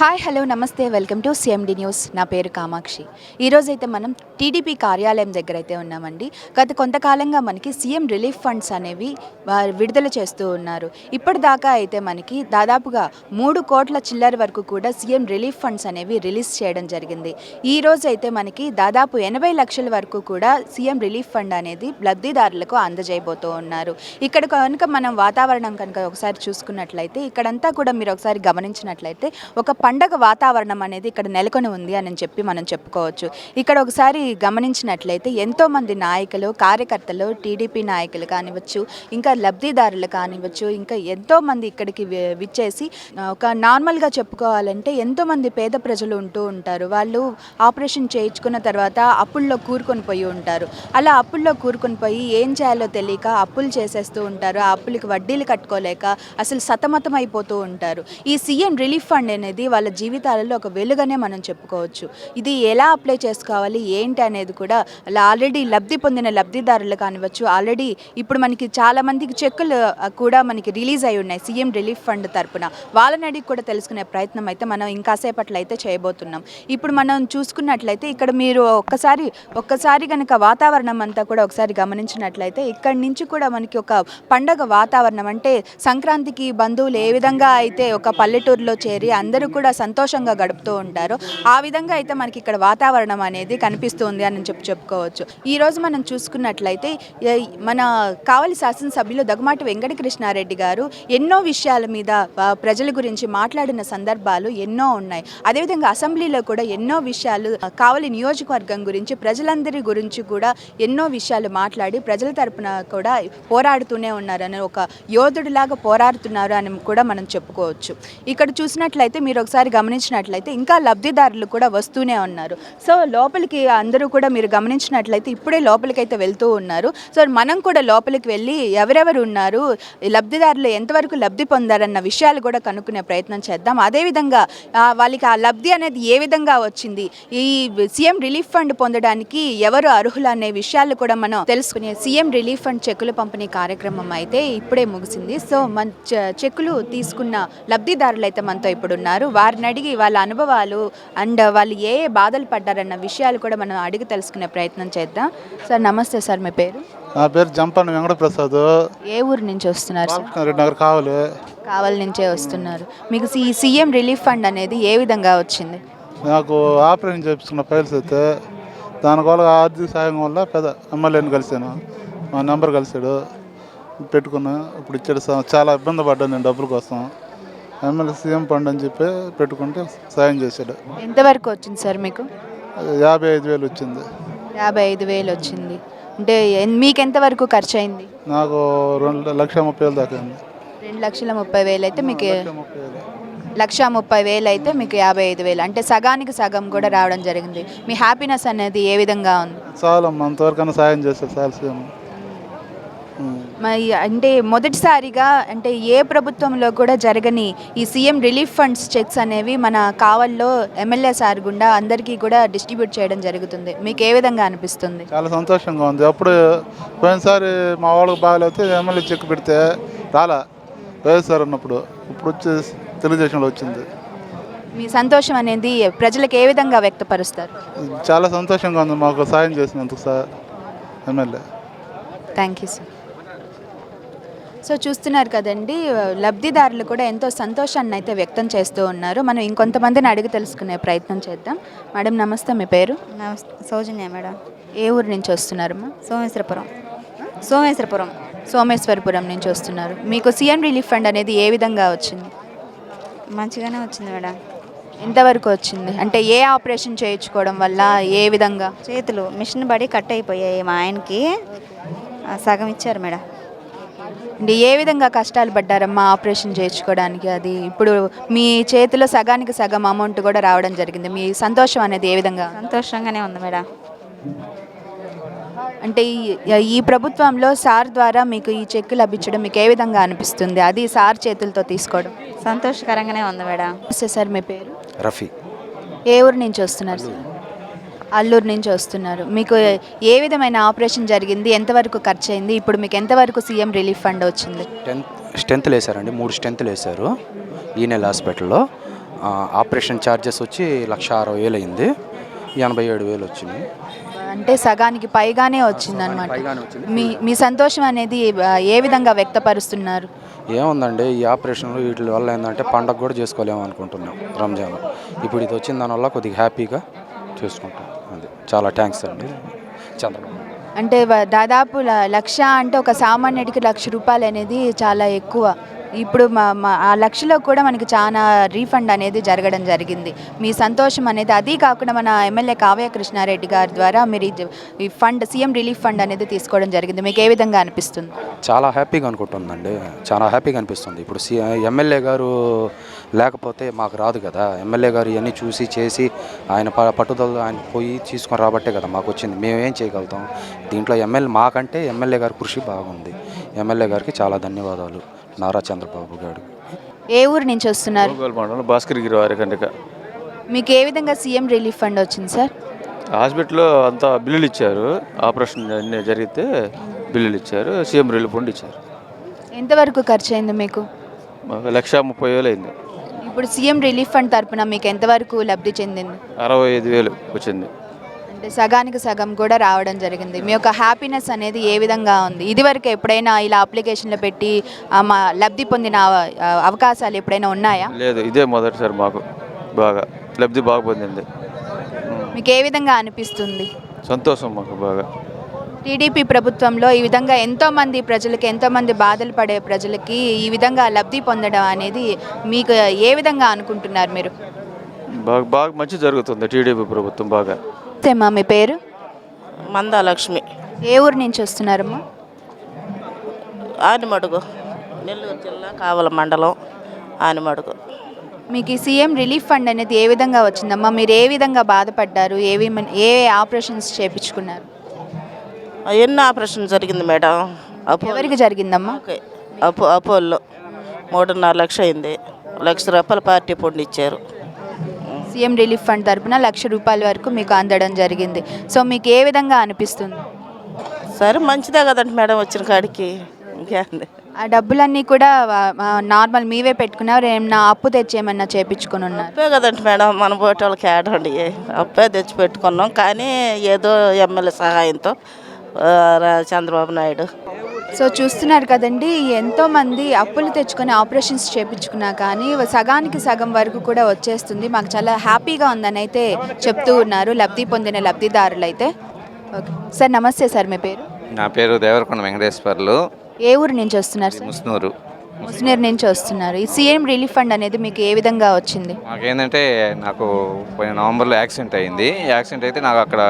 Hi hello నమస్తే welcome to CMD news. నా పేరు కామాక్షి. ఈరోజైతే మనం టీడీపీ కార్యాలయం దగ్గర అయితే ఉన్నామండి. గత కొంతకాలంగా మనకి సీఎం రిలీఫ్ ఫండ్స్ అనేవి వారు విడుదల చేస్తూ ఉన్నారు. ఇప్పటిదాకా అయితే మనకి దాదాపుగా మూడు కోట్ల చిల్లర వరకు కూడా సీఎం రిలీఫ్ ఫండ్స్ అనేవి రిలీజ్ చేయడం జరిగింది. ఈ రోజు అయితే మనకి దాదాపు ఎనభై లక్షల వరకు కూడా సీఎం రిలీఫ్ ఫండ్ అనేది లబ్ధిదారులకు అందజేయబోతూ ఉన్నారు. ఇక్కడ కనుక మనం వాతావరణం కనుక ఒకసారి చూసుకున్నట్లయితే ఇక్కడంతా కూడా మీరు ఒకసారి గమనించినట్లయితే ఒక పండగ వాతావరణం అనేది ఇక్కడ నెలకొని ఉంది అని చెప్పి మనం చెప్పుకోవచ్చు. ఇక్కడ ఒకసారి గమనించినట్లయితే ఎంతో మంది నాయకులు కార్యకర్తలు టీడీపీ నాయకులు కానివచ్చు ఇంకా లబ్ధిదారులు కానివచ్చు ఇంకా ఎంతో మంది ఇక్కడికి విచ్చేసి ఒక నార్మల్గా చెప్పుకోవాలంటే ఎంతోమంది పేద ప్రజలు ఉంటూ ఉంటారు. వాళ్ళు ఆపరేషన్ చేయించుకున్న తర్వాత అప్పుల్లో కూరుకొని పోయి ఉంటారు. అలా అప్పుల్లో కూరుకొని పోయి ఏం చేయాలో తెలియక అప్పులు చేసేస్తూ ఉంటారు. ఆ అప్పులకి వడ్డీలు కట్టుకోలేక అసలు సతమతం అయిపోతూ ఉంటారు. ఈ సీఎం రిలీఫ్ ఫండ్ అనేది వాళ్ళ జీవితాలలో ఒక వెలుగనే మనం చెప్పుకోవచ్చు. ఇది ఎలా అప్లై చేసుకోవాలి ఏంటి అనేది కూడా అలా ఆల్రెడీ లబ్ధి పొందిన లబ్ధిదారులు కానివచ్చు ఆల్రెడీ ఇప్పుడు మనకి చాలా మందికి చెక్కులు కూడా మనకి రిలీజ్ అయి ఉన్నాయి సీఎం రిలీఫ్ ఫండ్ తరపున. వాళ్ళని అడిగి కూడా తెలుసుకునే ప్రయత్నం అయితే మనం ఇంకాసేపట్లో అయితే చేయబోతున్నాం. ఇప్పుడు మనం చూసుకున్నట్లయితే ఇక్కడ మీరు ఒక్కసారి ఒక్కసారి కనుక వాతావరణం అంతా కూడా ఒకసారి గమనించినట్లయితే ఇక్కడి నుంచి కూడా మనకి ఒక పండగ వాతావరణం అంటే సంక్రాంతికి బంధువులు ఏ విధంగా అయితే ఒక పల్లెటూరులో చేరి అందరూ కూడా సంతోషంగా గడుపుతూ ఉంటారు. ఆ విధంగా అయితే మనకి ఇక్కడ వాతావరణం అనేది కనిపిస్తుంది అని చెప్పి చెప్పుకోవచ్చు. ఈ రోజు మనం చూసుకున్నట్లయితే మన కావలి శాసనసభ్యులు దగ్గమాటి వెంకటకృష్ణారెడ్డి గారు ఎన్నో విషయాల మీద ప్రజల గురించి మాట్లాడిన సందర్భాలు ఎన్నో ఉన్నాయి. అదేవిధంగా అసెంబ్లీలో కూడా ఎన్నో విషయాలు కావలి నియోజకవర్గం గురించి ప్రజలందరి గురించి కూడా ఎన్నో విషయాలు మాట్లాడి ప్రజల తరపున కూడా పోరాడుతూనే ఉన్నారని ఒక యోధుడిలాగా పోరాడుతున్నారు అని కూడా మనం చెప్పుకోవచ్చు. ఇక్కడ చూసినట్లయితే మీరు ఒకసారి గమనించినట్లయితే ఇంకా లబ్ధిదారులు కూడా వస్తూనే ఉన్నారు. సో లోపలికి అందరూ కూడా మీరు గమనించినట్లయితే ఇప్పుడే లోపలికి అయితే వెళ్తూ ఉన్నారు. సో మనం కూడా లోపలికి వెళ్ళి ఎవరెవరు ఉన్నారు లబ్ధిదారులు ఎంతవరకు లబ్ధి పొందారన్న విషయాలు కూడా కనుక్కునే ప్రయత్నం చేద్దాం. అదేవిధంగా వాళ్ళకి ఆ లబ్ధి అనేది ఏ విధంగా వచ్చింది ఈ సీఎం రిలీఫ్ ఫండ్ పొందడానికి ఎవరు అర్హులు అనే విషయాలు కూడా మనం తెలుసుకునే సీఎం రిలీఫ్ ఫండ్ చెక్కుల పంపిణీ కార్యక్రమం అయితే ఇప్పుడే ముగిసింది. సో మన చెక్కులు తీసుకున్న లబ్ధిదారులు అయితే మనతో ఇప్పుడు ఉన్నారు వారిని అడిగి వాళ్ళ అనుభవాలు అండ్ వాళ్ళు ఏ ఏ బాధలు పడ్డారన్న విషయాలు కూడా మనం అడిగి తెలుసుకునే ప్రయత్నం చేద్దాం. సార్ నమస్తే సార్ మీ పేరు? నా పేరు జంపన్న వెంకటప్రసాద్. ఏ ఊరు నుంచి వస్తున్నారు సార్? రెడ్డి నగర్ కావాలి. కావలి నుంచే వస్తున్నారు. మీకు ఈ సీఎం రిలీఫ్ ఫండ్ అనేది ఏ విధంగా వచ్చింది? నాకు ఆపరేషన్ చేయించుకున్న ఫైల్స్ అయితే దానివల్ల ఆర్థిక సాయం వల్ల పెద్ద ఎమ్మెల్యేని కలిశాను. మా నెంబర్ కలిశాడు. పెట్టుకున్నా ఇప్పుడు ఇచ్చాడు. చాలా ఇబ్బంది పడ్డాను నేను డబ్బుల కోసం. ఎమ్మెల్యే సీఎం ఫండ్ అని చెప్పి పెట్టుకుంటే సాయం చేశాడు. ఎంతవరకు వచ్చింది సార్ మీకు? యాభై ఐదు వేలు వచ్చింది. యాభై ఐదు వేలు వచ్చింది. అంటే ఎన్- మీకు ఎంతవరకు ఖర్చు అయింది నాకు రెండు లక్ష ముప్పై వేలు దాకా అయింది రెండు లక్షల ముప్పై వేలు అయితే మీకు లక్ష ముప్పై వేలు. లక్ష ముప్పై వేలు అయితే మీకు యాభై ఐదు వేలు. అంటే సగానికి సగం కూడా రావడం జరిగింది. మీ హ్యాపీనెస్ అనేది ఏ విధంగా ఉంది? చాలమ్మా అంతవరకన్నా సాయం చేశాడు చాలు సీఎం. మరి అంటే మొదటిసారిగా అంటే ఏ ప్రభుత్వంలో కూడా జరగని ఈ సీఎం రిలీఫ్ ఫండ్స్ చెక్స్ అనేవి మన కావల్లో ఎమ్మెల్యే సార్ గుండా అందరికీ కూడా డిస్ట్రిబ్యూట్ చేయడం జరుగుతుంది. మీకు ఏ విధంగా అనిపిస్తుంది? చాలా సంతోషంగా ఉంది. అప్పుడు పోయినసారి మా వాళ్ళకి బాగాలేకపోతే ఎమ్మెల్యే చెక్ పెడితే రాలా. వైఎస్ఆర్ ఉన్నప్పుడు. ఇప్పుడు వచ్చి తెలుగుదేశంలో వచ్చింది. మీ సంతోషం అనేది ప్రజలకు ఏ విధంగా వ్యక్తపరుస్తారు? చాలా సంతోషంగా ఉంది. మాకు సాయం చేసినందుకు sir MLA. Thank you sir so చూస్తున్నారు కదండి లబ్ధిదారులు కూడా ఎంతో సంతోషాన్ని అయితే వ్యక్తం చేస్తూ ఉన్నారు. మనం ఇంకొంతమందిని అడిగి తెలుసుకునే ప్రయత్నం చేద్దాం. మేడం నమస్తే మీ పేరు? నమస్తే సౌజన్య మేడం. ఏ ఊరు నుంచి వస్తున్నారమ్మా సోమేశ్వరపురం. సోమేశ్వరపురం. సోమేశ్వరపురం నుంచి వస్తున్నారు. మీకు సీఎం రిలీఫ్ ఫండ్ అనేది ఏ విధంగా వచ్చింది? మంచిగానే వచ్చింది మేడం. ఎంతవరకు వచ్చింది? అంటే ఏ ఆపరేషన్ చేయించుకోవడం వల్ల ఏ విధంగా? చేతులు మిషన్ బడి కట్ అయిపోయాయి మా ఆయనకి. సగం ఇచ్చారు మేడం. అంటే ఏ విధంగా కష్టాలు పడ్డారమ్మా ఆపరేషన్ చేయించుకోవడానికి? అది ఇప్పుడు మీ చేతిలో సగానికి సగం అమౌంట్ కూడా రావడం జరిగింది. మీ సంతోషం అనేది ఏ విధంగా? సంతోషంగానే ఉంది మేడం. అంటే ఈ- ఈ ప్రభుత్వంలో సార్ ద్వారా మీకు ఈ చెక్ లభించడం మీకు ఏ విధంగా అనిపిస్తుంది? అది సార్ చేతులతో తీసుకోవడం. సంతోషకరంగానే ఉంది మేడం. సార్ మీ పేరు? రఫీ. ఏ ఊరు నుంచి వస్తున్నారు సార్? అల్లూరు నుంచి వస్తున్నారు. మీకు ఏ విధమైన ఆపరేషన్ జరిగింది? ఎంతవరకు ఖర్చు అయింది ఇప్పుడు మీకు ఎంతవరకు సీఎం రిలీఫ్ ఫండ్ వచ్చింది? టెన్త్ స్ట్రెంత్లు వేశారండి. మూడు స్ట్రెంత్లు వేశారు. ఈ నెల హాస్పిటల్లో ఆపరేషన్ ఛార్జెస్ వచ్చి లక్ష అరవై వేలు అయింది. ఎనభై ఏడు వేలు వచ్చినాయి. అంటే సగానికి పైగానే వచ్చింది. మీ మీ సంతోషం అనేది ఏ విధంగా వ్యక్తపరుస్తున్నారు? ఏముందండి ఈ ఆపరేషన్లు వీటి వల్ల ఏంటంటే పండగ కూడా చేసుకోలేము అనుకుంటున్నాం రంజాన్ ఇప్పుడు ఇది వచ్చిన దానివల్ల కొద్దిగా హ్యాపీగా చేసుకుంటాం. అది చాలా థ్యాంక్స్ అండి. చంద్రబాబు. అంటే దాదాపు లక్ష అంటే ఒక సామాన్యుడికి లక్ష రూపాయలు అనేది చాలా ఎక్కువ. ఇప్పుడు మా మా ఆ లక్షలో కూడా మనకి చాలా రీఫండ్ అనేది జరగడం జరిగింది. మీ సంతోషం అనేది అది కాకుండా మన ఎమ్మెల్యే కావ్య కృష్ణారెడ్డి గారి ద్వారా మీరు ఈ ఫండ్ సీఎం రిలీఫ్ ఫండ్ అనేది తీసుకోవడం జరిగింది. మీకు ఏ విధంగా అనిపిస్తుంది? చాలా హ్యాపీగా అనుకుంటుందండి. చాలా హ్యాపీగా అనిపిస్తుంది. ఇప్పుడు సి ఎమ్మెల్యే గారు లేకపోతే మాకు రాదు కదా. ఎమ్మెల్యే గారు ఇవన్నీ చూసి చేసి ఆయన ప- పట్టుదల ఆయన పోయి తీసుకొని రాబట్టే కదా మాకు వచ్చింది. మేము ఏం చేయగలుగుతాం? దీంట్లో ఎమ్మెల్యే మాకంటే ఎమ్మెల్యే గారి కృషి బాగుంది. ఎమ్మెల్యే గారికి చాలా ధన్యవాదాలు. నారా చంద్రబాబు గారు. ఏ ఊరు నుంచి వస్తున్నారు? గోగోల్ మండలం భాస్కరగిరి వారి కంటిక. మీకు ఏ విధంగా సీఎం రిలీఫ్ ఫండ్ వచ్చింది సార్? హాస్పిటల్లో అంతా బిల్లులు ఇచ్చారు. ఆపరేషన్ అన్నీ జరిగితే బిల్లులు ఇచ్చారు. సీఎం రిలీఫ్ ఫండ్ ఇచ్చారు. ఎంతవరకు ఖర్చు అయింది మీకు? మాకు లక్ష ముప్పై వేలు అయింది. ఇప్పుడు సీఎం రిలీఫ్ ఫండ్ తరపున మీకు ఎంతవరకు లబ్ధి చెందింది? అరవై ఐదు వేలు వచ్చింది. అంటే సగానికి సగం కూడా రావడం జరిగింది. మీ యొక్క హ్యాపీనెస్ అనేది ఏ విధంగా ఉంది? ఇదివరకు ఎప్పుడైనా ఇలా అప్లికేషన్లు పెట్టి ఆ, మా లబ్ధి పొందిన అవకాశాలు ఎప్పుడైనా ఉన్నాయా? లేదు ఇదే మొదటిసారి మాకు బాగా లబ్ధి బాగా పొందింది. మీకు ఏ విధంగా అనిపిస్తుంది? సంతోషం మాకు బాగా. టీడీపీ ప్రభుత్వంలో ఈ విధంగా ఎంతోమంది ప్రజలకి ఎంతోమంది బాధలు పడే ప్రజలకి ఈ విధంగా లబ్ధి పొందడం అనేది మీకు ఏ విధంగా అనుకుంటున్నారు మీరు? బాగా బాగా మంచి జరుగుతుంది టీడీపీ ప్రభుత్వం బాగా. మా మీ పేరు? మందాలక్ష్మి. ఏ ఊరు నుంచి వస్తున్నారమ్మా? ఆనిమడుగు నెల్లూరు జిల్లా కావల మండలం ఆనిమడుగు. మీకు ఈ సీఎం రిలీఫ్ ఫండ్ అనేది ఏ విధంగా వచ్చిందమ్మా? మీరు ఏ విధంగా బాధపడ్డారు? ఏవి ఏ ఆపరేషన్స్ చేపించుకున్నారు? ఎన్ని ఆపరేషన్ జరిగింది మేడం? ఎవరికి జరిగిందమ్మా? ఓకే. అపో అపోల్లో మూడున్నర లక్ష అయింది. లక్ష రూపాయల పార్టీ పొండి ఇచ్చారు. సీఎం రిలీఫ్ ఫండ్ తరపున లక్ష రూపాయల వరకు మీకు అందడం జరిగింది. సో మీకు ఏ విధంగా అనిపిస్తుంది? సరే మంచిదే కదండి మేడం వచ్చిన కాడికి. ఇంకేంది ఆ డబ్బులన్నీ కూడా నార్మల్ మీవే పెట్టుకున్నారు. ఏమన్నా అప్పు తెచ్చి ఏమన్నా చేపించుకుని ఉన్నారు? అప్పే కదండి మేడం. మన పోటీ వాళ్ళకి ఆడండి అప్పే తెచ్చి పెట్టుకున్నాం. కానీ ఏదో ఎమ్మెల్యే సహాయంతో చంద్రబాబు నాయుడు. సో చూస్తున్నారు కదండి ఎంతో మంది అప్పులు తెచ్చుకొని ఆపరేషన్స్ చేపించుకున్నా కానీ సగానికి సగం వరకు కూడా వచ్చేస్తుంది. మాకు చాలా హ్యాపీగా ఉందని అయితే చెప్తూ ఉన్నారు లబ్ధి పొందిన లబ్ధిదారులు అయితే ఓకే. సార్ నమస్తే సార్ మీ పేరు? నా పేరు దేవరకొండ వెంకటేశ్వర్లు. ఏ ఊరు నుంచి వస్తున్నారు సార్? ముస్నూరు. ముస్నీర్ నుంచి వస్తున్నారు. ఈ సీఎం రిలీఫ్ ఫండ్ అనేది మీకు ఏ విధంగా వచ్చింది? మాకేంటంటే నాకు పోయిన నవంబర్లో యాక్సిడెంట్ అయింది. యాక్సిడెంట్ అయితే నాకు అక్కడ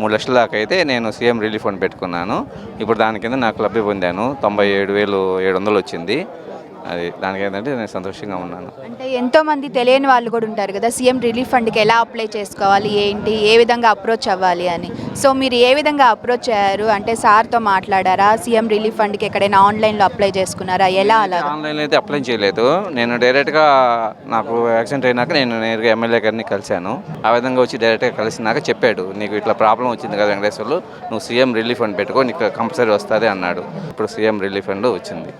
మూడు లక్షల దాకా అయితే నేను సీఎం రిలీఫ్ ఫండ్ పెట్టుకున్నాను. ఇప్పుడు దాని కింద నాకు లబ్ధి పొందాను. తొంభై ఏడు వేలు ఏడు వందలు వచ్చింది. అది దానికి ఏంటంటే నేను సంతోషంగా ఉన్నాను. అంటే ఎంతో మంది తెలియని వాళ్ళు కూడా ఉంటారు కదా సీఎం రిలీఫ్ ఫండ్కి ఎలా అప్లై చేసుకోవాలి ఏంటి ఏ విధంగా అప్రోచ్ అవ్వాలి అని. సో మీరు ఏ విధంగా అప్రోచ్ అయ్యారు? అంటే సార్తో మాట్లాడారా? సీఎం రిలీఫ్ ఫండ్కి ఎక్కడైనా ఆన్లైన్లో అప్లై చేసుకున్నారా? ఎలా అలా? ఆన్లైన్లో అయితే అప్లై చేయలేదు. నేను డైరెక్ట్గా నాకు యాక్సిడెంట్ అయినాక నేను నేరుగా ఎమ్మెల్యే గారిని కలిశాను. ఆ విధంగా వచ్చి డైరెక్ట్గా కలిసినాక చెప్పాడు నీకు ఇట్లా ప్రాబ్లం వచ్చింది కదా వెంకటేశ్వర్లు నువ్వు సీఎం రిలీఫ్ ఫండ్ పెట్టుకో నీకు కంపల్సరీ వస్తుంది అన్నాడు. ఇప్పుడు సీఎం రిలీఫ్ ఫండ్ వచ్చింది.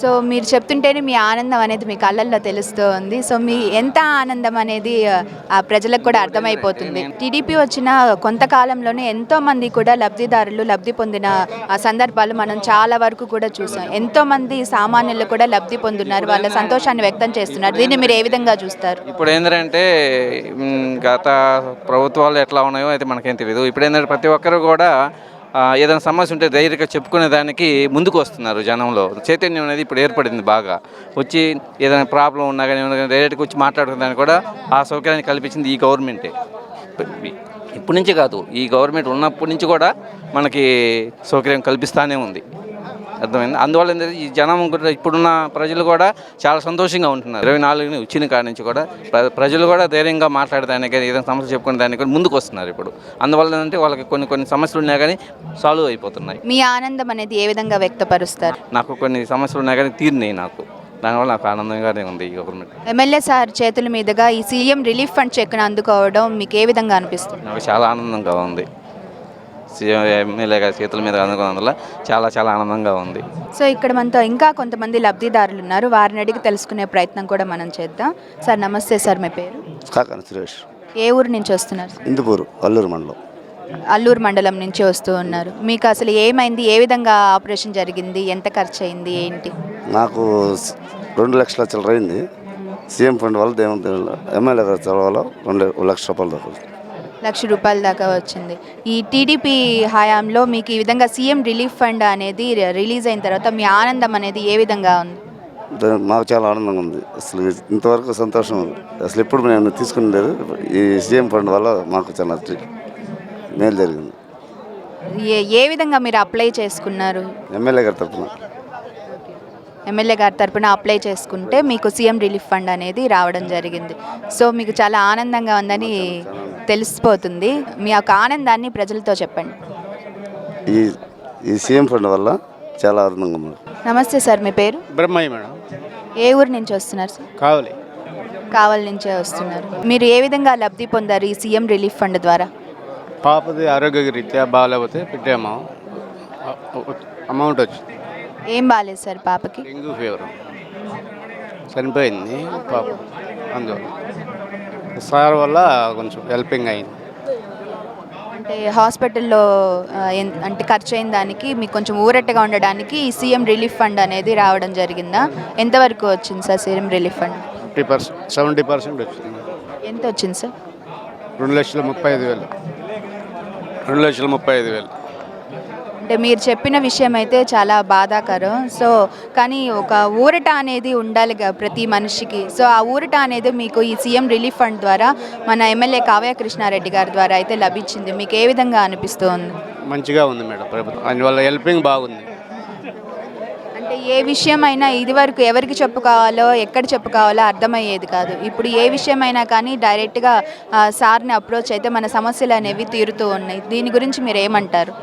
సో మీరు చెప్తుంటేనే మీ ఆనందం అనేది మీ కళ్ళల్లో తెలుస్తూ ఉంది సో మీ ఎంత ఆనందం అనేది ఆ ప్రజలకు కూడా అర్థమైపోతుంది. టీడీపీ వచ్చిన కొంతకాలంలోనే ఎంతో మంది కూడా లబ్ధిదారులు లబ్ధి పొందిన ఆ సందర్భాలు మనం చాలా వరకు కూడా చూసాం. ఎంతో మంది సామాన్యులు కూడా లబ్ధి పొందున్నారు వాళ్ళ సంతోషాన్ని వ్యక్తం చేస్తున్నారు. దీన్ని మీరు ఏ విధంగా చూస్తారు? ఇప్పుడు ఏంటంటే గత ప్రభుత్వాలు ఎట్లా ఉన్నాయో అయితే మనకేం తెలియదు ఇప్పుడు ఏంటంటే ప్రతి ఒక్కరు కూడా ఏదైనా సమస్య ఉంటే ధైర్యంగా చెప్పుకునే దానికి ముందుకు వస్తున్నారు జనంలో. చైతన్యం అనేది ఇప్పుడు ఏర్పడింది బాగా. వచ్చి ఏదైనా ప్రాబ్లం ఉన్నా కానీ ఏమన్నా డైరెక్ట్గా వచ్చి మాట్లాడుకునే దానికి కూడా ఆ సౌకర్యాన్ని కల్పించింది ఈ గవర్నమెంటే ఇప్పటి నుంచి కాదు ఈ గవర్నమెంట్ ఉన్నప్పటి నుంచి కూడా మనకి సౌకర్యం కల్పిస్తానే ఉంది. అర్థమైంది? అందువల్ల ఏంటంటే ఈ జనం కూడా ఇప్పుడున్న ప్రజలు కూడా చాలా సంతోషంగా ఉంటున్నారు. ఇరవై నాలుగుని వచ్చిన కాడి నుంచి కూడా ప్ర- ప్రజలు కూడా ధైర్యంగా మాట్లాడడానికి కానీ ఏదైనా సమస్య చెప్పుకునే దానికి కూడా ముందుకు వస్తున్నారు ఇప్పుడు. అందువల్ల ఏంటంటే వాళ్ళకి కొన్ని కొన్ని సమస్యలు ఉన్నా కానీ సాల్వ్ అయిపోతున్నాయి. మీ ఆనందం అనేది ఏ విధంగా వ్యక్తపరుస్తారు? నాకు కొన్ని సమస్యలు ఉన్నా కానీ తీరినాయి నాకు. దానివల్ల నాకు ఆనందంగానే ఉంది ఈ గవర్నమెంట్ ఎమ్మెల్యే సార్ చేతుల మీదుగా ఈ సీఎం రిలీఫ్ ఫండ్ చెక్ను అందుకోవడం మీకు ఏ విధంగా అనిపిస్తుంది? నాకు చాలా ఆనందంగా ఉంది. సీఎం ఎమ్మెల్యే గారి చేతుల మీద అందుకున్నందువల్ల చాలా చాలా ఆనందంగా ఉంది. సో ఇక్కడ మనతో ఇంకా కొంతమంది లబ్ధిదారులు ఉన్నారు. వారిని అడిగి తెలుసుకునే ప్రయత్నం కూడా మనం చేద్దాం. సార్ నమస్తే సార్ మీ పేరు? కాకాని సురేష్. ఏ ఊరు నుంచి వస్తున్నారు? ఇందుపూరు అల్లూరు మండలం. అల్లూరు మండలం నుంచి వస్తూ ఉన్నారు. మీకు అసలు ఏమైంది? ఏ విధంగా ఆపరేషన్ జరిగింది? ఎంత ఖర్చు అయింది ఏంటి? నాకు రెండు లక్షల చిల్లర అయింది. సీఎం ఫండ్ వల్ల వల్ల ఎమ్మెల్యే గారి చొరవలో రెండు లక్ష రూపాయలు దాకా లక్ష రూపాయల దాకా వచ్చింది. ఈ టీడీపీ హయాంలో మీకు ఈ విధంగా సీఎం రిలీఫ్ ఫండ్ అనేది రిలీజ్ అయిన తర్వాత మీ ఆనందం అనేది ఏ విధంగా ఉంది? మాకు చాలా ఆనందంగా ఉంది. అసలు ఇంతవరకు సంతోషం ఉంది. అసలు ఎప్పుడు నేను తీసుకుని లేదు. ఈ సీఎం ఫండ్ వల్ల మాకు చాలా మేలు జరిగింది. ఏ ఏ విధంగా మీరు అప్లై చేసుకున్నారు? ఎమ్మెల్యే గారి తరఫున. ఎమ్మెల్యే గారి తరపున అప్లై చేసుకుంటే మీకు సీఎం రిలీఫ్ ఫండ్ అనేది రావడం జరిగింది. సో మీకు చాలా ఆనందంగా ఉందని తెలిసిపోతుంది. మీ యొక్క ఆనందాన్ని ప్రజలతో చెప్పండి. ఈ ఈ సీఎం ఫండ్ వల్ల చాలా ఆనందంగా ఉంది. నమస్తే సార్ మీ పేరు? బ్రహ్మయ్య మేడం. ఏ ఊరు నుంచి వస్తున్నారు సార్? కావాలి. కావలి నుంచే వస్తున్నారు. మీరు ఏ విధంగా లబ్ధి పొందారు ఈ సీఎం రిలీఫ్ ఫండ్ ద్వారా? పాపది ఆరోగ్య రీత్యా బాగాలేకపోతే పెట్టాము. అమౌంట్ వచ్చింది. ఏం బాగాలేదు సార్ పాపకి? Dengue fever. చనిపోయింది పాప. అందువల్ల. సార్ వల్ల కొంచెం హెల్పింగ్ అయింది. అంటే హాస్పిటల్లో అంటే ఖర్చు అయిన దానికి మీకు కొంచెం ఊరట్టగా ఉండడానికి ఈ సీఎం రిలీఫ్ ఫండ్ అనేది రావడం జరిగిందా? ఎంతవరకు వచ్చింది sir CM relief fund? Fifty percent seventy percent వచ్చింది. ఎంత వచ్చింది సార్? రెండు లక్షల ముప్పై ఐదు వేలు. రెండు లక్షల ముప్పై ఐదు వేలు. అంటే మీరు చెప్పిన విషయం అయితే చాలా బాధాకరం. సో కానీ ఒక ఊరట అనేది ఉండాలి కదా ప్రతి మనిషికి. సో ఆ ఊరట అనేది మీకు ఈ సీఎం రిలీఫ్ ఫండ్ ద్వారా మన ఎమ్మెల్యే కావ్య కృష్ణారెడ్డి గారి ద్వారా అయితే లభించింది. మీకు ఏ విధంగా అనిపిస్తుంది? మంచిగా ఉంది మేడం ప్రభుత్వం. అందువల్ల హెల్పింగ్ బాగుంది. అంటే ఏ విషయం అయినా ఇది వరకు ఎవరికి చెప్పుకోవాలో ఎక్కడ చెప్పుకోవాలో అర్థమయ్యేది కాదు. ఇప్పుడు ఏ విషయం అయినా కానీ డైరెక్ట్గా సార్ని అప్రోచ్ అయితే మన సమస్యలు అనేవి తీరుతూ ఉన్నాయి. దీని గురించి మీరు ఏమంటారు?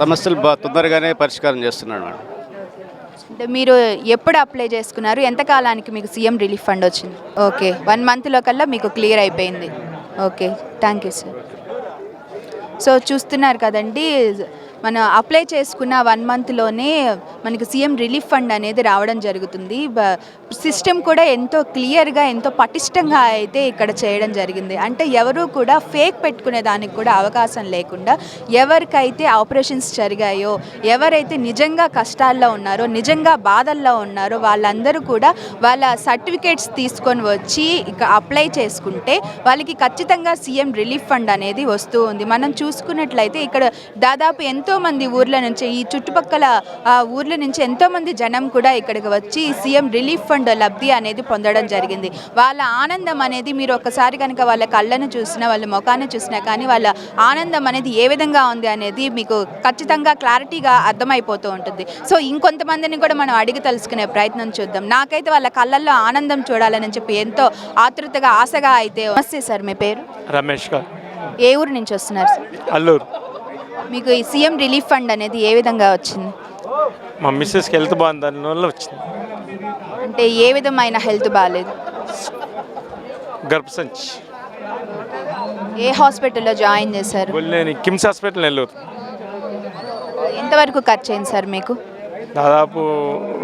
సమస్యలు తొందరగానే పరిష్కారం చేస్తున్నాడు మేడం. అంటే మీరు ఎప్పుడు అప్లై చేసుకున్నారు? ఎంత కాలానికి మీకు సీఎం రిలీఫ్ ఫండ్ వచ్చింది? ఓకే వన్ మంత్లో కల్లా మీకు క్లియర్ అయిపోయింది. Okay thank you sir. So చూస్తున్నారు కదండి మనం అప్లై చేసుకున్న వన్ మంత్లోనే మనకి సీఎం రిలీఫ్ ఫండ్ అనేది రావడం జరుగుతుంది. సిస్టమ్ కూడా ఎంతో క్లియర్గా ఎంతో పటిష్టంగా అయితే ఇక్కడ చేయడం జరిగింది. అంటే ఎవరు కూడా ఫేక్ పెట్టుకునే దానికి కూడా అవకాశం లేకుండా ఎవరికైతే ఆపరేషన్స్ జరిగాయో ఎవరైతే నిజంగా కష్టాల్లో ఉన్నారో నిజంగా బాధల్లో ఉన్నారో వాళ్ళందరూ కూడా వాళ్ళ సర్టిఫికేట్స్ తీసుకొని వచ్చి ఇక అప్లై చేసుకుంటే వాళ్ళకి ఖచ్చితంగా సీఎం రిలీఫ్ ఫండ్ అనేది వస్తూ ఉంది. మనం చూసుకున్నట్లయితే ఇక్కడ దాదాపు ఎంతో మంది ఊర్ల నుంచి ఈ చుట్టుపక్కల ఆ, ఊర్ల నుంచి ఎంతో మంది జనం కూడా ఇక్కడికి వచ్చి సీఎం రిలీఫ్ ఫండ్ లబ్ధి అనేది పొందడం జరిగింది. వాళ్ళ ఆనందం అనేది మీరు ఒక్కసారి కనుక వాళ్ళ కళ్ళను చూసినా వాళ్ళ ముఖాన్ని చూసినా కానీ వాళ్ళ ఆనందం అనేది ఏ విధంగా ఉంది అనేది మీకు ఖచ్చితంగా క్లారిటీగా అర్థమైపోతూ ఉంటుంది. సో ఇంకొంతమందిని కూడా మనం అడిగి తెలుసుకునే ప్రయత్నం చూద్దాం. నాకైతే వాళ్ళ కళ్ళల్లో ఆనందం చూడాలని చెప్పి ఎంతో ఆతృతగా ఆశగా అయితే నమస్తే సార్ మీ పేరు? రమేష్ గారు. ఏ ఊరు నుంచి వస్తున్నారు సార్? అల్లూరు. మీకు ఈ సీఎం రిలీఫ్ ఫండ్ అనేది ఏ విధంగా వచ్చింది? మా మిస్సెస్కి హెల్త్ బాగుంది వల్ల వచ్చింది. అంటే ఏ విధమైన హెల్త్ బాగాలేదు? గర్భసంచి. ఏ హాస్పిటల్లో జాయిన్ చేశారు? Bolleni KIMS hospital Nellore. ఎంతవరకు ఖర్చు అయింది సార్ మీకు? దాదాపు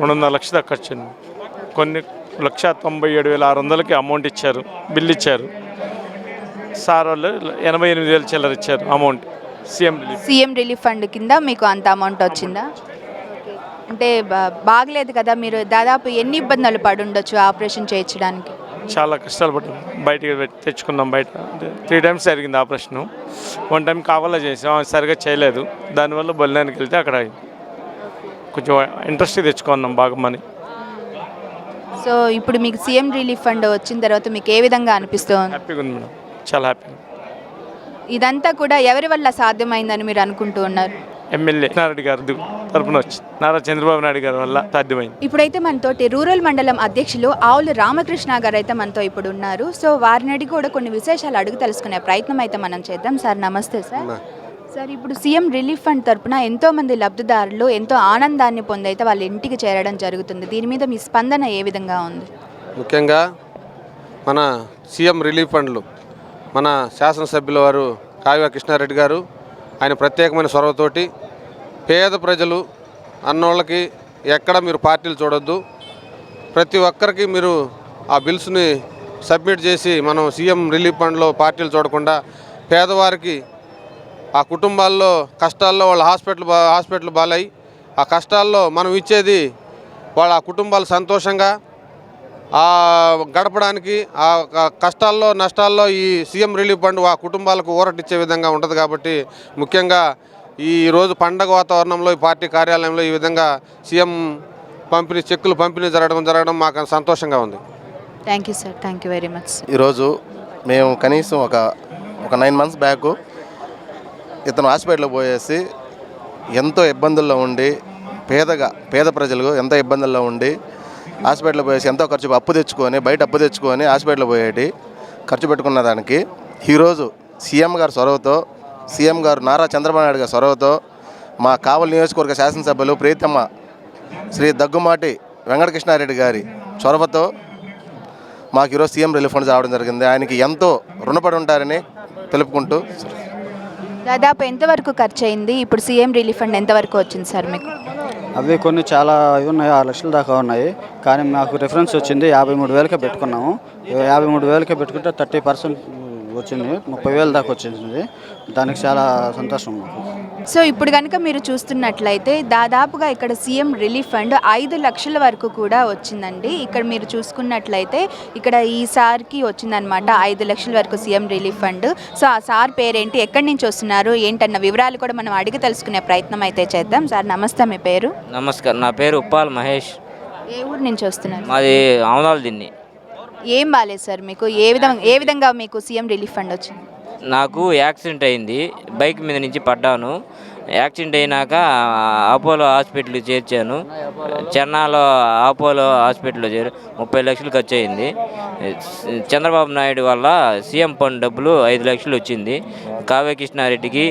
రెండున్నర లక్షల దాకా ఖర్చు అయింది. కొన్ని లక్ష తొంభై ఏడు వేల ఆరు వందలకి అమౌంట్ ఇచ్చారు బిల్ ఇచ్చారు. సార్ వాళ్ళు ఎనభై ఎనిమిది వేలు చిల్లర ఇచ్చారు అమౌంట్. CM relief fund. కింద మీకు అంత అమౌంట్ వచ్చిందా? అంటే బా- బాగలేదు కదా మీరు దాదాపు ఎన్ని ఇబ్బందులు పడి ఉండొచ్చు ఆపరేషన్ చేయించడానికి? చాలా కష్టాలు పడ్డాం. బయటికి తెచ్చుకున్నాం బయట. త్రీ టైమ్స్ జరిగింది ఆపరేషను. వన్ టైం కావాలా చేసాం సరిగా చేయలేదు. దానివల్ల బొల్లానికి వెళ్తే అక్కడ కొంచెం ఇంట్రెస్ట్ తెచ్చుకున్నాం బాగా మనీ. సో ఇప్పుడు మీకు సీఎం రిలీఫ్ ఫండ్ వచ్చిన తర్వాత మీకు ఏ విధంగా అనిపిస్తుంది? హ్యాపీగా ఉంది మేడం. చాలా హ్యాపీగా ఇదంతా కూడా ఎవరి వల్ల సాధ్యమైందని మీరు అనుకుంటూ ఉన్నారు? ఎమ్మెల్యే నారెడ్డి గారి తరపున వచ్చింది నారా చంద్రబాబు నాయుడు గారి వల్ల సాధ్యమైంది. ఇప్పుడైతే మనతోటి రూరల్ మండలం అధ్యక్షులు ఆవులు రామకృష్ణ గారు అయితే మనతో ఇప్పుడు ఉన్నారు. సో వారిని అడిగి కూడా కొన్ని విశేషాలు అడుగు తెలుసుకునే ప్రయత్నం అయితే మనం చేద్దాం. సార్ నమస్తే సార్. సార్ ఇప్పుడు సీఎం రిలీఫ్ ఫండ్ తరపున ఎంతో మంది లబ్ధిదారులు ఎంతో ఆనందాన్ని పొంది అయితే వాళ్ళ ఇంటికి చేరడం జరుగుతుంది. దీని మీద మీ స్పందన ఏ విధంగా ఉంది? ముఖ్యంగా మన సీఎం రిలీఫ్ ఫండ్లు మన శాసనసభ్యుల వారు కావ్య కృష్ణారెడ్డి గారు ఆయన ప్రత్యేకమైన చొరవతోటి పేద ప్రజలు అన్నోళ్ళకి ఎక్కడ మీరు పార్టీలు చూడొద్దు. ప్రతి ఒక్కరికి మీరు ఆ బిల్స్ని సబ్మిట్ చేసి మనం సీఎం రిలీఫ్ ఫండ్లో పార్టీలు చూడకుండా పేదవారికి ఆ కుటుంబాల్లో కష్టాల్లో వాళ్ళ హాస్పిటల్ హాస్పిటల్ బాలయ్యి ఆ కష్టాల్లో మనం ఇచ్చేది వాళ్ళ ఆ కుటుంబాలు సంతోషంగా గడపడానికి ఆ కష్టాల్లో నష్టాల్లో ఈ సీఎం రిలీఫ్ ఫండ్ ఆ కుటుంబాలకు ఊరటిచ్చే విధంగా ఉంటుంది కాబట్టి ముఖ్యంగా ఈ రోజు పండగ వాతావరణంలో ఈ పార్టీ కార్యాలయంలో ఈ విధంగా సీఎం పంపిణీ చెక్కులు పంపిణీ జరగడం జరగడం మాకు సంతోషంగా ఉంది. Thank you sir thank you very much ఈరోజు మేము కనీసం ఒక ఒక నైన్ మంత్స్ బ్యాక్ ఇతను హాస్పిటల్కి పోయేసి ఎంతో ఇబ్బందుల్లో ఉండి పేదగా పేద ప్రజలు ఎంతో ఇబ్బందుల్లో ఉండి హాస్పిటల్కి పోయేసి ఎంతో ఖర్చు అప్పు తెచ్చుకొని బయట అప్పు తెచ్చుకొని హాస్పిటల్కి పోయేటి ఖర్చు పెట్టుకున్న దానికి ఈరోజు సీఎం గారు చొరవతో సీఎం గారు నారా చంద్రబాబు నాయుడు గారి చొరవతో మా కావలి నియోజకవర్గ శాసనసభ్యులు ప్రీతమ్మ శ్రీ దగ్గుమాటి వెంకటకృష్ణారెడ్డి గారి చొరవతో మాకు ఈరోజు సీఎం రిలీఫ్ ఫండ్స్ రావడం జరిగింది. ఆయనకి ఎంతో రుణపడి ఉంటారని తెలుపుకుంటూ దాదాపు ఎంతవరకు ఖర్చు అయింది ఇప్పుడు సీఎం రిలీఫ్ ఫండ్ ఎంతవరకు వచ్చింది సార్ మీకు? అవి కొన్ని చాలా ఇవి ఉన్నాయి ఆరు లక్షల దాకా ఉన్నాయి. కానీ మాకు రిఫరెన్స్ వచ్చింది యాభై మూడు వేలకే పెట్టుకున్నాము. యాభై మూడు వేలకే పెట్టుకుంటే థర్టీ పర్సెంట్ వచ్చింది ముప్పై వేల దాకా వచ్చింది. దానికి చాలా సంతోషం మాకు. సో ఇప్పుడు కనుక మీరు చూస్తున్నట్లయితే దాదాపుగా ఇక్కడ సీఎం రిలీఫ్ ఫండ్ ఐదు లక్షల వరకు కూడా వచ్చిందండి. ఇక్కడ మీరు చూసుకున్నట్లయితే ఇక్కడ ఈ సార్కి వచ్చిందనమాట ఐదు లక్షల వరకు సీఎం రిలీఫ్ ఫండ్. సో ఆ సార్ పేరేంటి ఎక్కడి నుంచి వస్తున్నారు ఏంటన్న వివరాలు కూడా మనం అడిగి తెలుసుకునే ప్రయత్నం అయితే చేద్దాం. సార్ నమస్తే మీ పేరు? నమస్కారం. నా పేరు ఉప్పాల్ మహేష్. ఏ ఊరు నుంచి వస్తున్నారు? మాది ఆమదాలు దిన్ని ఏం బాగాలేదు సార్ మీకు. ఏ విధంగా ఏ విధంగా మీకు సీఎం రిలీఫ్ ఫండ్ వచ్చింది? నాకు యాక్సిడెంట్ అయింది. బైక్ మీద నుంచి పడ్డాను. యాక్సిడెంట్ అయినాక అపోలో హాస్పిటల్కి చేర్చాను. చెన్నాలో అపోలో హాస్పిటల్లో చేరు ముప్పై లక్షలు ఖర్చు అయింది. చంద్రబాబు నాయుడు వల్ల సీఎం ఫండ్ డబ్బులు ఐదు లక్షలు వచ్చింది. కావ్య కృష్ణారెడ్డికి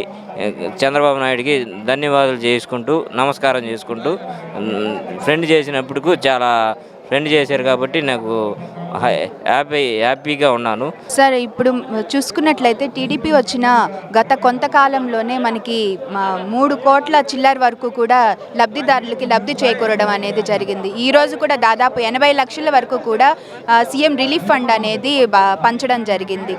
చంద్రబాబు నాయుడికి ధన్యవాదాలు చేసుకుంటూ నమస్కారం చేసుకుంటూ ఫ్రెండ్ చేసినప్పుడు చాలా ఫ్రెండ్ చేశారు కాబట్టి నాకు హ్యాపీ హ్యాపీగా ఉన్నాను. సార్ ఇప్పుడు చూసుకున్నట్లయితే టీడీపీ వచ్చిన గత కొంతకాలంలోనే మనకి మూడు కోట్ల చిల్లర వరకు కూడా లబ్ధిదారులకి లబ్ధి చేకూరడం అనేది జరిగింది. ఈ రోజు కూడా దాదాపు ఎనభై లక్షల వరకు కూడా సీఎం రిలీఫ్ ఫండ్ అనేది పంచడం జరిగింది.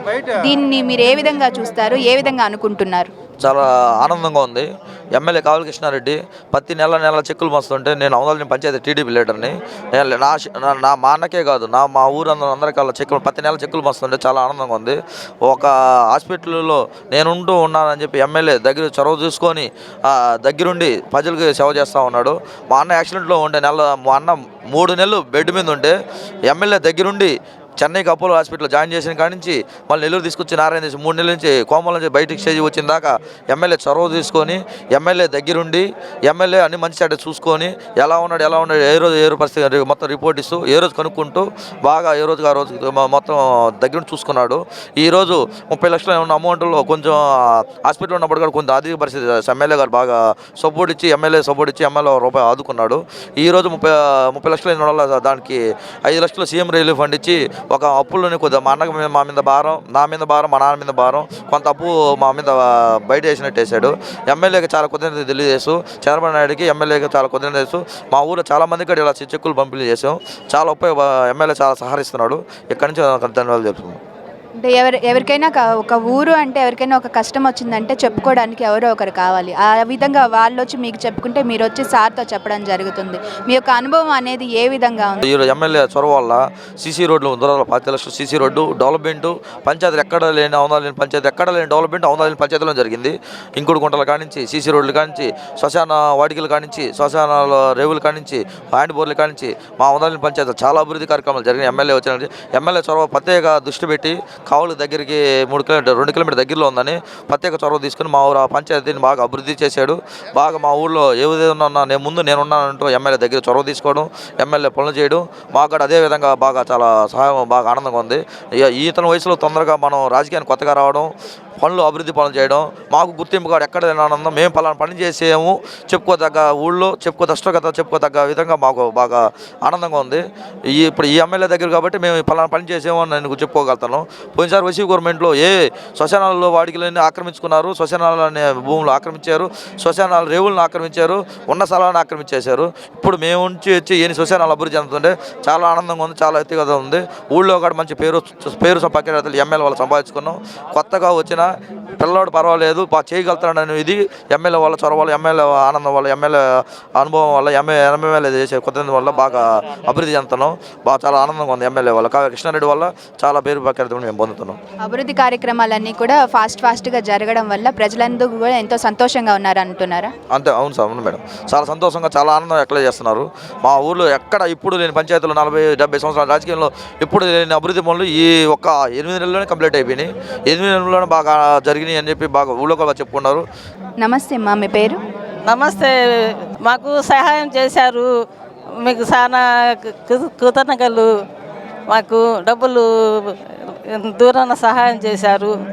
దీన్ని మీరు ఏ విధంగా చూస్తారు? ఏ విధంగా అనుకుంటున్నారు? చాలా ఆనందంగా ఉంది. ఎమ్మెల్యే కావలి కృష్ణారెడ్డి ప్రతి నెల నెల చెక్కులు మస్తుంటే నేను అవదాలని పంచాయతీ టీడీపీ లీడర్ని. నేను నా నా- మా అన్నకే కాదు నా మా ఊరు అందరికల్లా చెక్కులు ప్రతి నెల చెక్కులు మస్తుంటే చాలా ఆనందంగా ఉంది. ఒక హాస్పిటల్లో నేను ఉంటూ ఉన్నానని చెప్పి ఎమ్మెల్యే దగ్గర చొరవ చూసుకొని దగ్గరుండి ప్రజలకు సేవ చేస్తూ ఉన్నాడు. మా అన్న యాక్సిడెంట్లో ఉండే నెల మా అన్న మూడు నెలలు బెడ్ మీద ఉంటే ఎమ్మెల్యే దగ్గరుండి చెన్నైకి అపోలో హాస్పిటల్ జాయిన్ చేసిన కాడి నుంచి మళ్ళీ నెల్లూరు తీసుకొచ్చి నారాయణ చేసి మూడు నెలల నుంచి కోమల నుంచి బయటికి స్టేజ్ వచ్చిన దాకా ఎమ్మెల్యే చొరవ తీసుకొని ఎమ్మెల్యే దగ్గరుండి ఎమ్మెల్యే అన్ని మంచి చెడ్డ చూసుకొని ఎలా ఉన్నాడు ఎలా ఉన్నాడు ఏ రోజు ఏ రోజు పరిస్థితి మొత్తం రిపోర్ట్ ఇస్తూ ఏ రోజు కనుక్కుంటూ బాగా ఏ రోజు ఆ రోజు మొత్తం దగ్గరుండి చూసుకున్నాడు. ఈరోజు ముప్పై లక్షల ఉన్న అమౌంట్లో కొంచెం హాస్పిటల్ ఉన్నప్పుడు కూడా కొంచెం ఆర్థిక పరిస్థితి ఎమ్మెల్యే గారు బాగా సపోర్ట్ ఇచ్చి ఎమ్మెల్యే సపోర్ట్ ఇచ్చి ఎమ్మెల్యే రూపాయి ఆదుకున్నాడు. ఈ రోజు ముప్పై ముప్పై లక్షలు దానికి ఐదు లక్షలు సీఎం రిలీఫ్ ఫండ్ ఇచ్చి ఒక అప్పులని కొద్దిగా మా అన్నకు మీద- మా మీద భారం నా మీద భారం మా నాన్న మీద భారం కొంత అప్పు మా మీద బయట వేసినట్టు వేసాడు ఎమ్మెల్యేకి చాలా కృతజ్ఞత తెలియజేస్తూ చంద్రబాబు నాయుడుకి ఎమ్మెల్యేకి చాలా కృతజ్ఞత చేస్తూ మా ఊళ్ళో చాలా మంది కూడా ఇలా చెక్కులు పంపిణీ చేసాం చాలా ఉపయోగ ఎమ్మెల్యే చాలా సహకరిస్తున్నాడు. ఇక్కడి నుంచి ధన్యవాదాలు చెప్తున్నాం. అంటే ఎవరి ఎవరికైనా ఒక ఊరు అంటే ఎవరికైనా ఒక కష్టం వచ్చిందంటే చెప్పుకోవడానికి ఎవరో ఒకరు కావాలి. ఆ విధంగా వాళ్ళు వచ్చి మీకు చెప్పుకుంటే మీరు వచ్చి సార్తో చెప్పడం జరుగుతుంది. మీ యొక్క అనుభవం అనేది ఏ విధంగా ఉంది? ఈరోజు ఎమ్మెల్యే చొరవ వల్ల సీసీ రోడ్లు దూరాల పాతి లక్షలు సీసీ రోడ్డు డెవలప్మెంట్ పంచాయతీలు ఎక్కడ లేని అవునా లేని పంచాయతీ ఎక్కడ లేని డెవలప్మెంట్ అవునా లేని పంచాయతీలో జరిగింది. ఇంకుడు గుంటల కానించి సీసీ రోడ్లు కానించి శ్మశాన వాడికల కానించి శ్మశానాల రేవులు కానించి హ్యాండ్ బోర్లు కానించి మా అవదాలని పంచాయతీ చాలా అభివృద్ధి కార్యక్రమాలు జరిగినాయి. ఎమ్మెల్యే వచ్చిన ఎమ్మెల్యే చొరవ ప్రత్యేక దృష్టి పెట్టి కావులు దగ్గరికి మూడు కిలోమీటర్ రెండు కిలోమీటర్ దగ్గరలో ఉందని ప్రత్యేక చొరవ తీసుకుని మా ఊరు ఆ పంచాయతీని బాగా అభివృద్ధి చేశాడు. బాగా మా ఊళ్ళో ఏదైనా నేను ముందు నేను ఉన్నానంటూ ఎమ్మెల్యే దగ్గర చొరవ తీసుకోవడం ఎమ్మెల్యే పనులు చేయడం మాకు కూడా అదే విధంగా బాగా చాలా సహాయం బాగా ఆనందంగా ఉంది. ఇక ఈతన వయసులో తొందరగా మనం రాజకీయానికి కొత్తగా రావడం పనులు అభివృద్ధి పనులు చేయడం మాకు గుర్తింపు కాదు ఎక్కడ ఆనందం మేము పలానా పని చేసాము చెప్పుకోదగ్గ ఊళ్ళో చెప్పుకోదగ్గ చెప్పుకోదగ్గ విధంగా మాకు బాగా ఆనందంగా ఉంది. ఈ ఇప్పుడు ఈ ఎమ్మెల్యే దగ్గర కాబట్టి మేము పలానా పని చేసాము అని నేను చెప్పుకోగలుగుతాను. పోయినసారి వైసీ గవర్నమెంట్లో ఏ శ్మశానాలలో వాడికలన్నీ ఆక్రమించుకున్నారు శ్మశానాలు భూములు ఆక్రమించారు శ్మశానాల రేవులను ఆక్రమించారు ఉన్న స్థలాలను ఆక్రమించేశారు. ఇప్పుడు మేము ఉంచి వచ్చి ఏని శ్మశానాలు అభివృద్ధి చెందుతుంటే చాలా ఆనందంగా ఉంది చాలా ఎత్తుగా ఉంది. ఊళ్ళో కూడా మంచి పేరు పేరు సంపాదించిన ఎమ్మెల్యే వాళ్ళు సంపాదించుకున్నాం. కొత్తగా వచ్చిన that పిల్లవాడు పర్వాలేదు బాగా చేయగలుగుతాడని ఇది ఎమ్మెల్యే వాళ్ళ చొరవ వల్ల ఎమ్మెల్యే ఆనందం వల్ల ఎమ్మెల్యే అనుభవం వల్ల ఎమ్మెల్యే ఎమ్మెల్యే చేసే కొత్త వల్ల బాగా అభివృద్ధి చెందుతున్నాం. బాగా చాలా ఆనందంగా ఉంది ఎమ్మెల్యే వల్ల. కాగా కృష్ణారెడ్డి వల్ల చాలా పేరు ప్రఖ్యాతి మేము పొందుతున్నాం. అభివృద్ధి కార్యక్రమాలన్నీ కూడా ఫాస్ట్ ఫాస్ట్గా జరగడం వల్ల ప్రజలందరూ కూడా ఎంతో సంతోషంగా ఉన్నారు అంటున్నారా అంతే అవును సార్ అవును మేడం. చాలా సంతోషంగా చాలా ఆనందం ఎక్కడ చేస్తున్నారు? మా ఊళ్ళో ఎక్కడ ఇప్పుడు లేని పంచాయతీలు నలభై డెబ్బై సంవత్సరాల రాజకీయంలో ఇప్పుడు లేని అభివృద్ధి పనులు ఈ ఒక్క ఎనిమిది నెలల్లోనే కంప్లీట్ అయిపోయినాయి. ఎనిమిది నెలల్లోనే బాగా అని చెప్పి బాగా ఊళ్ళో కూడా చెప్పుకున్నారు. నమస్తే అమ్మా మీ పేరు? నమస్తే. మాకు సహాయం చేశారు. మీకు చాలా కృ- కృతజ్ఞతలు. మాకు డబ్బులు దూరాన సహాయం చేశారు.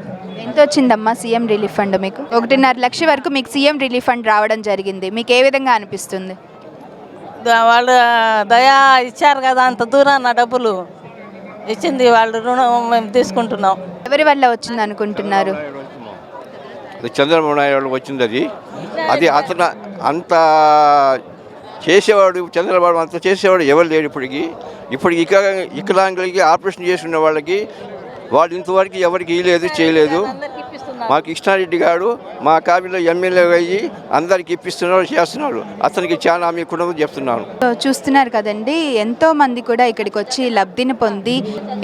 ఎంత వచ్చిందమ్మా సీఎం రిలీఫ్ ఫండ్ మీకు? ఒకటిన్నర లక్ష వరకు మీకు సీఎం రిలీఫ్ ఫండ్ రావడం జరిగింది. మీకు ఏ విధంగా అనిపిస్తుంది? వాళ్ళు దయా ఇచ్చారు కదా అంత దూరాన డబ్బులు. ఇచ్చింది వాళ్ళు రుణం మేము తీసుకుంటున్నాం. ఎవరి వల్ల వచ్చింది అనుకుంటున్నారు అది చంద్రబాబు నాయుడు వచ్చింది అది. అది అతను అంత చేసేవాడు చంద్రబాబు అంత చేసేవాడు ఎవరు లేడు ఇప్పటికి. ఇప్పటికి ఇక వికలాంగులకి ఆపరేషన్ చేసుకున్న వాళ్ళకి వాళ్ళు ఇంతవరకు ఎవరికి ఇయ్యలేదు చేయలేదు. మాకు కృష్ణారెడ్డి గారు మా కావిలో ఎమ్మెల్యే అయ్యి అందరికి ఇప్పిస్తున్నారు చేస్తున్నారు. అతనికి చాలా మీ కుటుంబం చెప్తున్నాను చూస్తున్నారు కదండి ఎంతో మంది కూడా ఇక్కడికి వచ్చి లబ్ధిని పొంది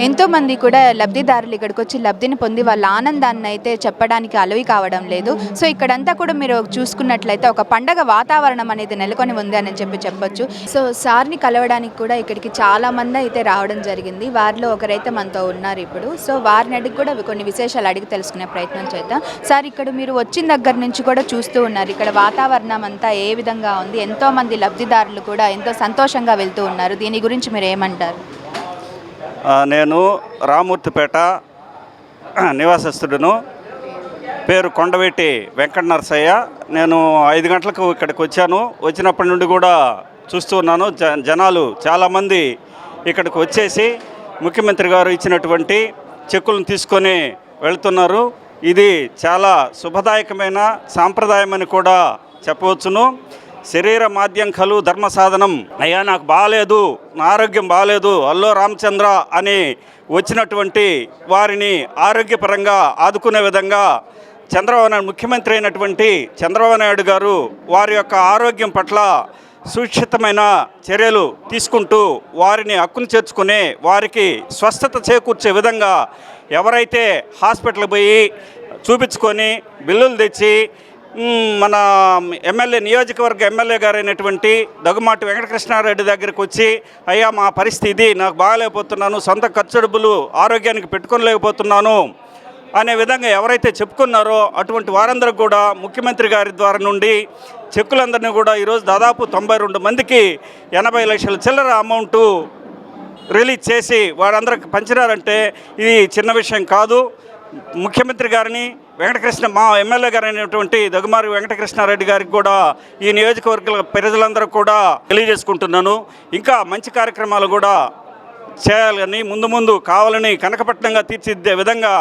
ఎంతో మంది కూడా లబ్ధిదారులు ఇక్కడికి వచ్చి లబ్ధిని పొంది వాళ్ళ ఆనందాన్ని అయితే చెప్పడానికి అలవి కావడం లేదు. సో ఇక్కడంతా కూడా మీరు చూసుకున్నట్లయితే ఒక పండగ వాతావరణం అనేది నెలకొని ఉంది అని చెప్పి చెప్పొచ్చు. సో సార్ని కలవడానికి కూడా ఇక్కడికి చాలా మంది అయితే రావడం జరిగింది. వారిలో ఒకరైతే మనతో ఉన్నారు ఇప్పుడు. సో వారిని అడిగి కూడా కొన్ని విశేషాలు అడిగి తెలుసుకునే ప్రయత్నం చేద్దాం. సార్ ఇక్కడ మీరు వచ్చిన దగ్గర నుంచి కూడా చూస్తూ ఉన్నారు. ఇక్కడ వాతావరణం అంతా ఏ విధంగా ఉంది? ఎంతో మంది లబ్ధిదారులు కూడా ఎంతో సంతోషంగా వెళ్తూ ఉన్నారు. దీని గురించి మీరు ఏమంటారు? నేను రామూర్తిపేట నివాసస్తుడును పేరు కొండవెట్టి వెంకట నరసయ్య నేను ఐదు గంటలకు ఇక్కడికి వచ్చాను. వచ్చినప్పటి నుండి కూడా చూస్తూ ఉన్నాను. జ జనాలు చాలామంది ఇక్కడికి వచ్చేసి ముఖ్యమంత్రి గారు ఇచ్చినటువంటి చెక్కులను తీసుకొని వెళ్తున్నారు. ఇది చాలా శుభదాయకమైన సాంప్రదాయమని కూడా చెప్పవచ్చును. శరీర మాధ్యం ఖలు ధర్మ సాధనం. అయ్యా నాకు బాగాలేదు నా ఆరోగ్యం బాగాలేదు అల్లో రామచంద్ర అని వచ్చినటువంటి వారిని ఆరోగ్యపరంగా ఆదుకునే విధంగా చంద్రబాబు నాయుడు ముఖ్యమంత్రి అయినటువంటి చంద్రబాబు నాయుడు గారు వారి యొక్క ఆరోగ్యం పట్ల సురక్షితమైన చర్యలు తీసుకుంటూ వారిని హక్కును చేర్చుకునే వారికి స్వస్థత చేకూర్చే విధంగా ఎవరైతే హాస్పిటల్ పోయి చూపించుకొని బిల్లులు తెచ్చి మన ఎమ్మెల్యే నియోజకవర్గ ఎమ్మెల్యే గారైనటువంటి దగ్గుమాటి వెంకటకృష్ణారెడ్డి దగ్గరికి వచ్చి అయ్యా మా పరిస్థితి నాకు బాగాలేకపోతున్నాను సొంత ఖర్చు డబ్బులు ఆరోగ్యానికి పెట్టుకోలేకపోతున్నాను అనే విధంగా ఎవరైతే చెప్పుకున్నారో అటువంటి వారందరూ కూడా ముఖ్యమంత్రి గారి ద్వారా నుండి చెక్కులందరినీ కూడా ఈరోజు దాదాపు తొంభై రెండు మందికి ఎనభై లక్షల చిల్లర అమౌంటు రిలీజ్ చేసి వారందరికి పంచినారంటే ఇది చిన్న విషయం కాదు. ముఖ్యమంత్రి గారిని వెంకటకృష్ణ మా ఎమ్మెల్యే గారు అయినటువంటి దగ్గుమారి వెంకటకృష్ణారెడ్డి గారికి కూడా ఈ నియోజకవర్గాల ప్రజలందరూ కూడా తెలియజేసుకుంటున్నాను. ఇంకా మంచి కార్యక్రమాలు కూడా చేయాలని ముందు ముందు కావాలని కనకపట్నంగా తీర్చిదిద్దే విధంగా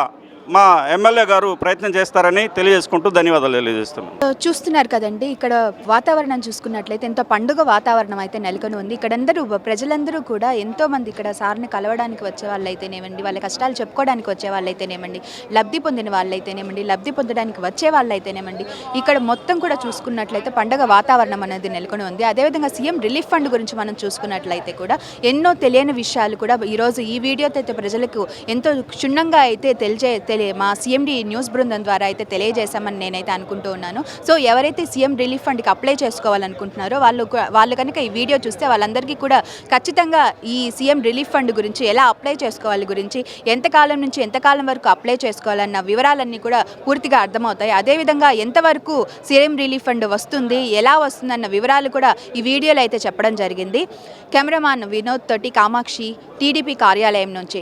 మా ఎమ్మెల్యే గారు ప్రయత్నం చేస్తారని తెలియజేసుకుంటూ ధన్యవాదాలు తెలియజేస్తున్నాను చూస్తున్నారు కదండి ఇక్కడ వాతావరణం చూసుకున్నట్లయితే ఎంతో పండుగ వాతావరణం అయితే నెలకొని ఉంది. ఇక్కడ అందరూ ప్రజలందరూ కూడా ఎంతో మంది ఇక్కడ సార్ని కలవడానికి వచ్చే వాళ్ళైతేనేమండి వాళ్ళ కష్టాలు చెప్పుకోవడానికి వచ్చే వాళ్ళైతేనేమండి లబ్ధి పొందిన వాళ్ళైతేనేమండి లబ్ధి పొందడానికి వచ్చే వాళ్ళైతేనేమండి. ఇక్కడ మొత్తం కూడా చూసుకున్నట్లయితే పండుగ వాతావరణం అనేది నెలకొని ఉంది. అదేవిధంగా సీఎం రిలీఫ్ ఫండ్ గురించి మనం చూసుకున్నట్లయితే కూడా ఎన్నో తెలియని విషయాలు కూడా ఈరోజు ఈ వీడియోతో అయితే ప్రజలకు ఎంతో క్షుణ్ణంగా అయితే తెలియజే తెలియ మా సీఎండి న్యూస్ బృందం ద్వారా అయితే తెలియజేశామని నేనైతే అనుకుంటూ ఉన్నాను. సో ఎవరైతే సీఎం రిలీఫ్ ఫండ్కి అప్లై చేసుకోవాలనుకుంటున్నారో వాళ్ళు వాళ్ళు కనుక ఈ వీడియో చూస్తే వాళ్ళందరికీ కూడా ఖచ్చితంగా ఈ సీఎం రిలీఫ్ ఫండ్ గురించి ఎలా అప్లై చేసుకోవాలి గురించి ఎంతకాలం నుంచి ఎంతకాలం వరకు అప్లై చేసుకోవాలన్న వివరాలన్నీ కూడా పూర్తిగా అర్థమవుతాయి. అదేవిధంగా ఎంతవరకు సీఎం రిలీఫ్ ఫండ్ వస్తుంది ఎలా వస్తుందన్న వివరాలు కూడా ఈ వీడియోలో అయితే చెప్పడం జరిగింది. కెమెరామాన్ వినోద్ తోటి కామాక్షి టీడీపీ కార్యాలయం నుంచి.